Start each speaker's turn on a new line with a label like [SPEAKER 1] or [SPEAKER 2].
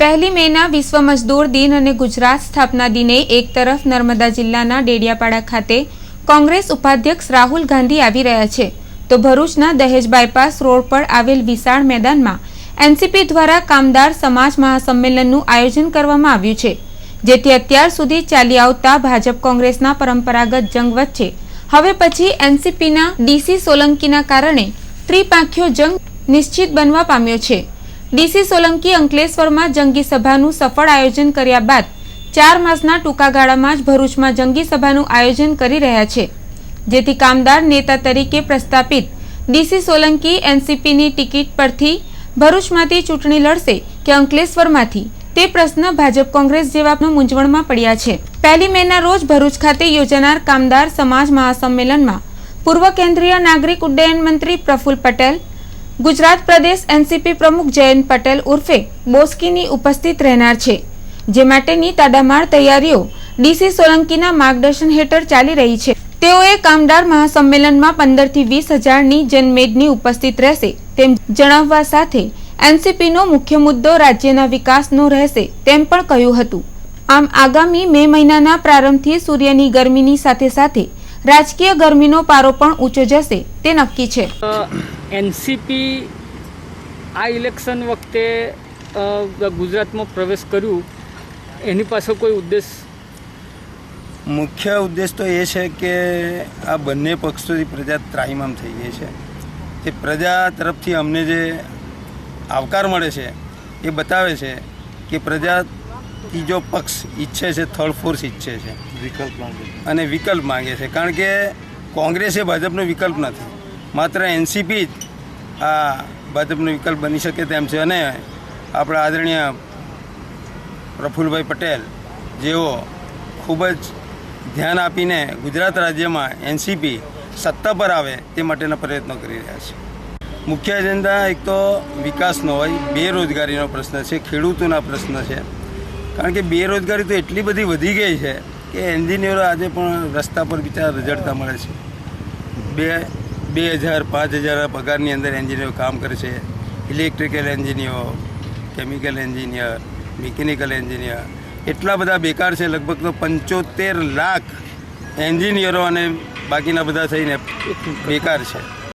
[SPEAKER 1] પહેલી મેના વિશ્વ મજદૂર દિન અને ગુજરાત સ્થાપના દિને એક તરફ નર્મદા જિલ્લાના ડેડિયાપાડા ખાતે કોંગ્રેસ ઉપાધ્યક્ષ રાહુલ ગાંધી આવી રહ્યા છે. તો ભરૂચના દહેજ બાયપાસ રોડ પર આવેલ વિશાળ મેદાનમાં એનસીપી દ્વારા કામદાર સમાજ મહાસંમેલનનું આયોજન કરવામાં આવ્યું છે, જેથી અત્યાર સુધી ચાલી આવતા ભાજપ કોંગ્રેસના પરંપરાગત જંગ વચ્ચે હવે પછી એનસીપીના ડીસી સોલંકીના કારણે ત્રિપાંખ્યો જંગ નિશ્ચિત બનવા પામ્યો છે. ડીસી સોલંકી અંકલેશ્વરમાં જંગી સભાનું સફળ આયોજન કર્યા બાદ ચાર માસના ટૂંકા ગાળામાં જ ભરૂચમાં જંગી સભાનું આયોજન કરી રહ્યા છે, જેથી કામદાર નેતા તરીકે પ્રસ્થાપિત ડીસી સોલંકી એનસીપીની ટિકિટ પરથી ભરૂચમાંથી ચૂંટણી લડશે કે અંકલેશ્વરમાંથી તે પ્રશ્ન ભાજપ કોંગ્રેસ જેવા મૂંઝવણમાં પડ્યા છે. પહેલી મેના રોજ ભરૂચ ખાતે યોજાનાર કામદાર સમાજ મહાસંમેલનમાં પૂર્વ કેન્દ્રીય નાગરિક ઉડ્ડયન મંત્રી પ્રફુલ પટેલ ગુજરાત પ્રદેશ એનસીપી પ્રમુખ જયંત પટેલ ઉર્ફે બોસ્કીની ઉપસ્થિત રહેનાર છે, જે માટેની તાડામાર તૈયારીઓ ડીસી સોલંકીના માર્ગદર્શન હેઠળ ચાલી રહી છે. તેઓએ કામદાર મહાસંમેલનમાં પંદરથી વીસ હજારની જનમેદની ઉપસ્થિત રહેશે તેમ જણાવવા સાથે એનસીપીનો મુખ્ય મુદ્દો રાજ્યના વિકાસનો રહેશે તેમ પણ કહ્યું હતું. આમ આગામી મે મહિનાના પ્રારંભથી સૂર્યની ગરમીની સાથે સાથે રાજકીય ગરમીનો પારો પણ ઊંચો જશે તે નક્કી છે.
[SPEAKER 2] એનસીપી આ ઇલેક્શન વખતે ગુજરાતમાં પ્રવેશ કર્યું. એની પાસે કોઈ ઉદ્દેશ?
[SPEAKER 3] મુખ્ય ઉદ્દેશ તો એ છે કે આ બંને પક્ષોથી પ્રજા ત્રાહિમામ થઈ ગઈ છે. તે પ્રજા તરફથી અમને જે આવકાર મળે છે એ બતાવે છે કે પ્રજા ત્રીજો પક્ષ ઈચ્છે છે થર્ડ ફોર્સ ઈચ્છે છે. વિકલ્પ અને વિકલ્પ માંગે છે. કારણ કે કોંગ્રેસ એ ભાજપનો વિકલ્પ નથી. માત્ર એનસીપી જ આ ભાજપનો વિકલ્પ બની શકે તેમ છે. અને આપણા આદરણીય પ્રફુલભાઈ પટેલ, જેઓ ખૂબ જ ધ્યાન આપીને ગુજરાત રાજ્યમાં એનસીપી સત્તા પર આવે તે માટેના પ્રયત્નો કરી રહ્યા છે. મુખ્ય એજન્ડા એક તો વિકાસનો હોય, બેરોજગારીનો પ્રશ્ન છે, ખેડૂતોના પ્રશ્ન છે. કારણ કે બેરોજગારી તો એટલી બધી વધી ગઈ છે કે એન્જિનિયરો આજે પણ રસ્તા પર બિચારા રજડતા મળે છે. બે બે હજાર, પાંચ હજાર પગારની અંદર એન્જિનિયર કામ કરે છે. Electrical engineer, chemical engineer, mechanical engineer. એટલા બધા બેકાર છે, લગભગ તો પંચોતેર લાખ એન્જિનિયરો અને બાકીના બધા થઈને બેકાર છે.